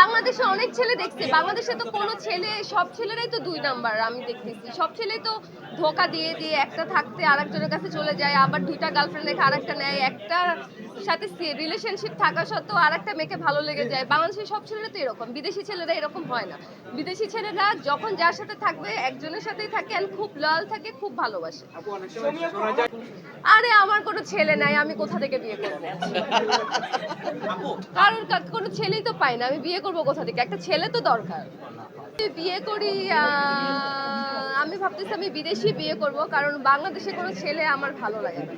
বাংলাদেশে অনেক ছেলে দেখছে। বাংলাদেশে তো কোনো ছেলে, সব ছেলেরাই তো দুই নাম্বার, আমি দেখতেছি। সব ছেলে তো ধোকা দিয়ে দিয়ে একটা থাকতে আরেকজনের কাছে চলে যায়, আবার দুইটা গার্লফ্রেন্ড রেখে আরেকটা নেয়। একটা সাথে রিলেশনশিপ থাকা সত্ত্বেও আরেকটা মেয়েকে ভালো লেগে যায়। বাংলাদেশের সব ছেলেরা তো এরকম, বিদেশি ছেলেরা এরকম হয় না। বিদেশি ছেলেরা যখন যার সাথে থাকবে, একজনের সাথেই থাকে খুব লয়াল থাকে, খুব ভালোবাসে। আরে আমার কোনো ছেলে নাই আমি কোথা থেকে বিয়ে করব? কারণ কা- কোনো ছেলেই তো পাই না আমি বিয়ে করব কোথা থেকে? একটা ছেলে তো দরকার। আমি বিয়ে করি আমি ভাবতেছি আমি বিদেশি বিয়ে করব কারণ বাংলাদেশে কোনো ছেলে আমার ভালো লাগে না।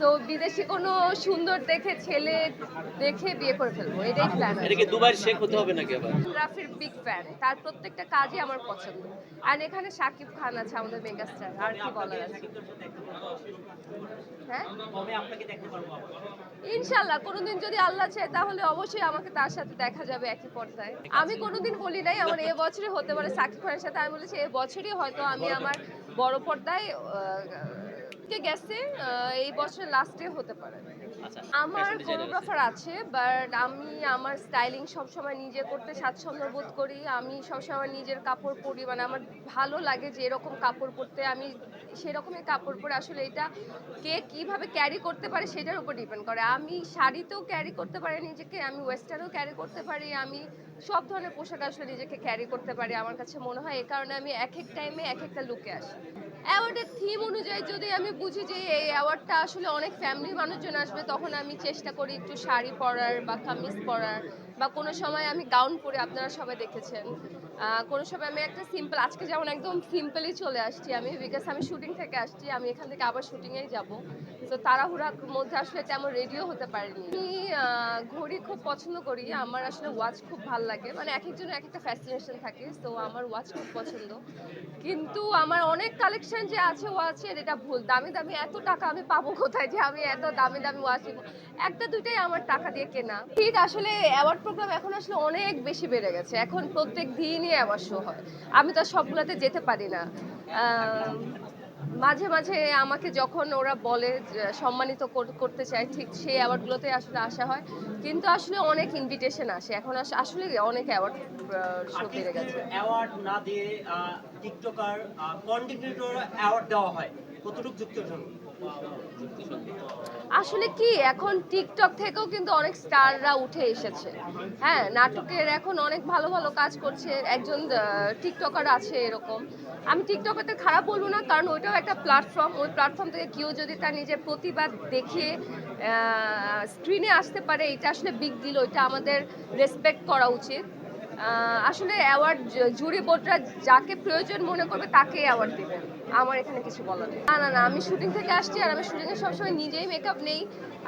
তো বিদেশি কোনো সুন্দর দেখে ছেলে দেখে বিয়ে করে ফেলব এটাই প্ল্যান এটা কি দুবাইয়ের শেখ হতে হবে নাকি আবার? রাফির বিগ ফ্যান তার প্রত্যেকটা কাজই আমার পছন্দ। আর এখানে শাকিব খান আছে আমাদের মেগাস্টার আর কি বলার আছে? হ্যাঁ? ইনশাল্লাহ কোনোদিন যদি আল্লাহ চায় তাহলে অবশ্যই আমাকে তার সাথে দেখা যাবে একই পর্দায়। আমি কোনোদিন বলি নাই আমার এ বছরই হতে পারে সাকিব খানের সাথে। আমি বলেছি এ বছরই হয়তো আমি আমার বড় পর্দায় গেছে এই বছরের লাস্টে হতে পারে। আমার fashion কোরিওগ্রাফার আছে বাট আমি আমার স্টাইলিং সবসময় নিজে করতে স্বাচ্ছন্দ্য বোধ করি। আমি সবসময় নিজের কাপড় পরি মানে আমার ভালো লাগে যে এরকম কাপড় পরতে। আমি সেরকমই কাপড় পরে আসলে এটা কে কীভাবে ক্যারি করতে পারে সেটার উপর ডিপেন্ড করে। আমি শাড়িতেও ক্যারি করতে পারি নিজেকে আমি ওয়েস্টার্নও ক্যারি করতে পারি। আমি সব ধরনের পোশাক আসলে নিজেকে ক্যারি করতে পারি আমার কাছে মনে হয়। এ কারণে আমি এক এক টাইমে এক একটা লুকে আসি। অ্যাওয়ার্ডের থিম অনুযায়ী যদি আমি বুঝি যে এই অ্যাওয়ার্ডটা আসলে অনেক ফ্যামিলি মানুষজন আসবে, তখন আমি চেষ্টা করি একটু শাড়ি পরার বা কামিজ পরার। বা কোনো সময় আমি গাউন পরে আপনারা সবাই দেখেছেন। কোনো সময় আমি একটা সিম্পল আজকে যেমন একদম সিম্পলই চলে আসছি আমি বিকজ আমি শুটিং থেকে আসছি, আমি এখান থেকে আবার শুটিংয়েই যাব। তো তাড়াহুড়ার মধ্যে আসলে তেমন রেডিও হতে পারিনি। আমি ঘড়ি খুব পছন্দ করি, আমার আসলে ওয়াচ খুব ভালো লাগে। মানে এক একজনের এক একটা ফ্যাসিনেশন থাকে তো আমার ওয়াচ খুব পছন্দ। কিন্তু আমার অনেক কালেকশন যে আছে ওয়াচের এটা ভুল। দামি দামি এত টাকা আমি পাবো কোথায় যে আমি এত দামি দামি ওয়াচ একটা দুইটাই আমার টাকা দিয়ে কেনা। ঠিক, আসলে অ্যাওয়ার্ড প্রোগ্রাম এখন আসলে অনেক বেশি বেড়ে গেছে। এখন প্রত্যেক দিনই অ্যাওয়ার্ড শো হয়। আমি তো আর সবগুলোতে যেতে পারি না। মাঝে মাঝে আমাকে যখন ওরা বলে সম্মানিত করতে চায় ঠিক সেই অ্যাওয়ার্ডগুলোতে আসলে আসা হয়। কিন্তু আসলে অনেক ইনভিটেশন আসে। এখন আস- আসলে অনেক অ্যাওয়ার্ড শো বেড়ে গেছে। অ্যাওয়ার্ড না দিয়ে টিকটকার কন্টেন্টের অ্যাওয়ার্ড দেওয়া হয় কতটুকু যুক্তিসঙ্গত আসলে কি, এখন টিকটক থেকেও কিন্তু অনেক স্টাররা উঠে এসেছে। হ্যাঁ নাটকের এখন অনেক ভালো ভালো কাজ করছে, একজন টিকটকার আছে এরকম। আমি টিকটকারদের খারাপ বলব না, কারণ ওইটাও একটা প্ল্যাটফর্ম ওই প্ল্যাটফর্ম থেকে কেউ যদি তার নিজের প্রতিবাদ দেখিয়ে স্ক্রিনে আসতে পারে, এটা আসলে বিগ ডিল ওইটা আমাদের রেসপেক্ট করা উচিত। আসলে অ্যাওয়ার্ড জুরি বোর্ডরা যাকে প্রয়োজন মনে করবে তাকে অ্যাওয়ার্ড দেবেন। আমার এখানে কিছু বলার নেই। না না না আমি শুটিং থেকে আসছি আর আমি শুটিংয়ে সবসময় নিজেই মেকআপ নেই।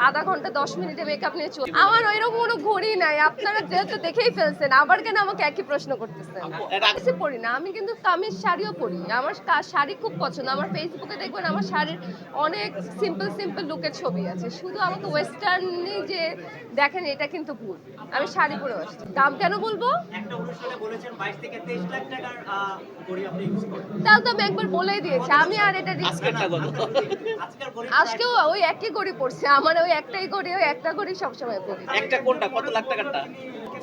আধা ঘণ্টা দশ মিনিটে মেকআপ নিয়ে চল আমার ওইরকম কোনো ঘড়ি নাই। আপনারা যেহেতু দেখেই ফেলছেন আবার কেন আমাকে একই প্রশ্ন করতেছেন? কিছু পড়ি না আমি কিন্তু কামিজ শাড়িও পরি। আমার শাড়ি খুব পছন্দ। আমার ফেসবুকে দেখবেন আমার শাড়ির অনেক সিম্পল সিম্পল লুকের ছবি আছে। শুধু আমাকে ওয়েস্টার্নে যে দেখেন এটা কিন্তু ভুল। আমি শাড়ি পরে আসছি দাম কেন বলব? একটা অনুষ্ঠানে বলেছেন বাইশ থেকে তেইশ লাখ টাকার আহ, ঘড়ি আপনি ইউজ করেন। তাও তো আমি একবার বলেই দিয়েছি আমি আর এটা আজকেও ওই একই ঘড়ি পড়ছে আমার ওই একটাই করি ওই একটা করি সবসময় পড়ি। একটা কোনটা? কত লাখ টাকারটা?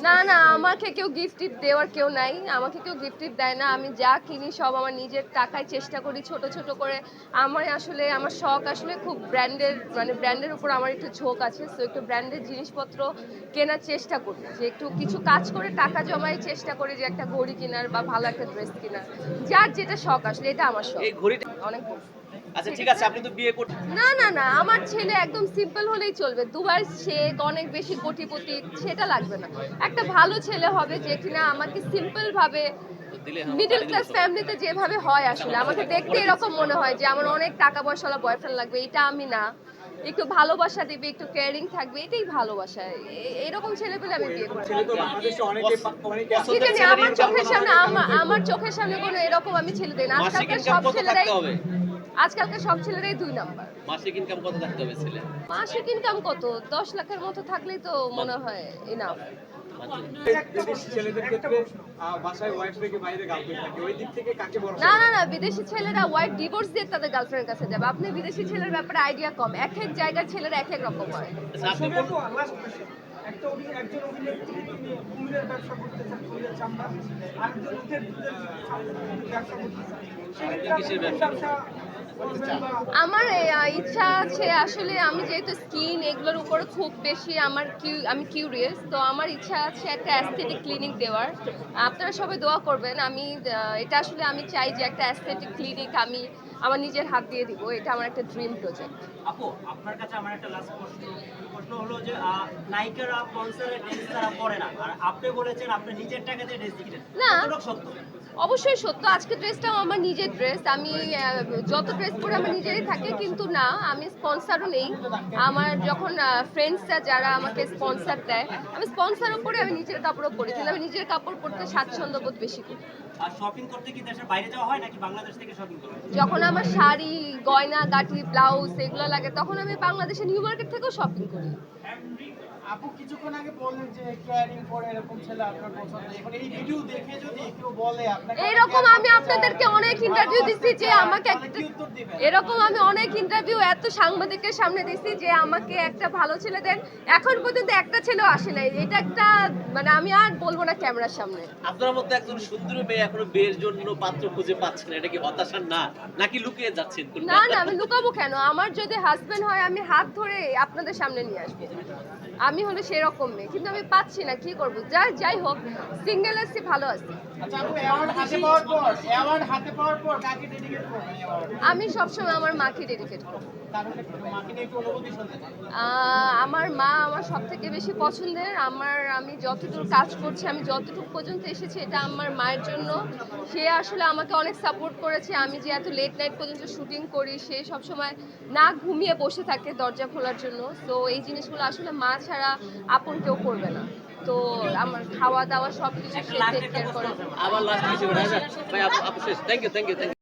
না না আমাকে কেউ গিফট দেওয়ার কেউ নাই। আমাকে কেউ গিফট দেয় না। আমি যা কিনি সব আমার নিজের টাকায় চেষ্টা করি ছোট ছোট করে। আমার আসলে আমার শখ আসলে খুব ব্র্যান্ডের মানে ব্র্যান্ডের উপর আমার একটু ঝোঁক আছে। সো একটু ব্র্যান্ডের জিনিসপত্র কেনার চেষ্টা করি। যে একটু কিছু কাজ করে টাকা জমাই চেষ্টা করি যে একটা ঘড়ি কেনার বা ভালো একটা ড্রেস কেনার। যার যেটা শখ আসলে এটা আমার শখ। এই ঘড়িটা অনেক। আচ্ছা ঠিক আছে আপনি তো বিয়ে করতে না না না আমার ছেলে একদম সিম্পল হলেই চলবে। দুবার শেখ অনেক বেশি কোটিপতি সেটা লাগবে না। একটা ভালো ছেলে হবে যে কিনা আমাকে সিম্পল ভাবে মিডল ক্লাস ফ্যামিলিতে যেভাবে হয় আসলে আমাকে দেখতে এরকম মনে হয় যে আমার অনেক টাকা পয়সাওয়ালা বয়ফ্রেন্ড লাগবে এটা আমি না। একটু ভালোবাসা দিবে একটু কেয়ারিং থাকবে এটাই ভালোবাসা। এরকম ছেলে পেলে আমি বিয়ে করব। ছেলে তো বাংলাদেশে অনেকে অনেকে আছে। কি জানি ছেলে আমার চোখের সামনে আমার আমার চোখের সামনে কোনো এরকম আমি ছেলে দিই না। আজকালকার সব ছেলেরাই আজকালকার সব ছেলেরাই দুই নাম্বার। মাসিক ইনকাম কত থাকতে হবে ছেলে? মাসিক ইনকাম কত? দশ লাখের মতো থাকলেই তো মনে হয় এনাফ না না না বিদেশি ছেলেরা ওয়াইফ ডিভোর্স দিয়ে তাদের গার্লফ্রেন্ডের কাছে যাবে। আপনি বিদেশি ছেলের ব্যাপারে আইডিয়া কম। এক এক জায়গার ছেলেরা এক এক রকম হয়। আচ্ছা, একটা একজন অভিনেত্রী তিনি কুমিরের ব্যবসা কুমিরের চামড়া। আরেকজন দুধের ব্যবসা সেক্ষেত্রে কোন ব্যবসা? আমার ইচ্ছা আছে আসলে আমি যেহেতু স্কিন এগুলোর উপর খুব বেশি আমার কিউ আমি কিউরিয়াস তো আমার ইচ্ছা আছে একটা অ্যাস্থেটিক ক্লিনিক দেওয়ার। আপনারা সবাই দোয়া করবেন আমি এটা আসলে আমি চাই যে একটা অ্যাস্থেটিক ক্লিনিক আমি আমার নিজের হাত দিয়ে দিব এটা আমার একটা ড্রিম প্রজেক্ট আপু আপনার কাছে আমার একটা লাস্ট প্রশ্ন। প্রশ্ন হলো যে নায়িকারা ড্রেস তারা পরে না। আর আপনি বলেছেন আপনি নিজের টাকাতে ড্রেস কিনেন না। সত্য? অবশ্যই সত্য আজকে ড্রেসটাও আমার নিজের ড্রেস আমি যত ড্রেস পরে আমার নিজেরই থাকে কিন্তু না আমি স্পন্সারও নেই। আমার যখন ফ্রেন্ডসরা যারা আমাকে স্পন্সার দেয় আমি স্পন্সারও করে আমি নিজের কাপড়ও পরি কিন্তু আমি নিজের কাপড় পরতে স্বাচ্ছন্দ্য বোধ বেশি করি? যখন আমার শাড়ি গয়না গাঠি ব্লাউজ এগুলো লাগে তখন আমি বাংলাদেশে নিউ মার্কেট থেকেও শপিং করি। আপু কিছুক্ষণ আগে বললেন যে কেয়ারিং করে এরকম ছেলে আপনার পছন্দ এখন এই ভিডিও দেখে যদি কেউ বলে আপনাকে এইরকম আমি আপনাদেরকে অনেক ইন্টারভিউ দিচ্ছি যে আমাকে এরকম আমি অনেক ইন্টারভিউ এত সাংবাদিকের সামনে দিছি যে আমাকে একটা ভালো ছেলে দেন। এখন পর্যন্ত একটা ছেলেও আসে নাই। এটা একটা মানে আমি আর বলব না ক্যামেরার সামনে। আপনার মধ্যে একজন সুন্দর মেয়ে এখনও বিয়ের জন্য পাত্র খুঁজে পাচ্ছেন না। এটা কি হতাশার না। নাকি লুকিয়ে যাচ্ছেন? না না আমি লুকাবো কেন? আমার যদি হাজবেন্ড হয় আমি হাত ধরে আপনাদের সামনে নিয়ে আসব। আমি হলো সেরকম মেয়ে কিন্তু আমি পাচ্ছি না কি করব? যা যাই হোক সিঙ্গেল আছি ভালো আছি। আচ্ছা আমি সবসময় আমার মাকে ডেডিকেট করব আমার মা আমার সব থেকে বেশি পছন্দের আমার আমি যতটুকু কাজ করছি আমি যতটুকু পর্যন্ত এসেছি এটা আমার মায়ের জন্য। সে আসলে আমাকে অনেক সাপোর্ট করেছে আমি যে এত লেট নাইট পর্যন্ত শুটিং করি সে সবসময় না ঘুমিয়ে বসে থাকে দরজা খোলার জন্য। তো এই জিনিসগুলো আসলে মা ছাড়া আপন কেউ করবে না। তো আমার খাওয়া দাওয়া সব কিছু সে টেক কেয়ার করে। আবার লাস্ট কিছু ভাই আপু শেষ। Thank you thank you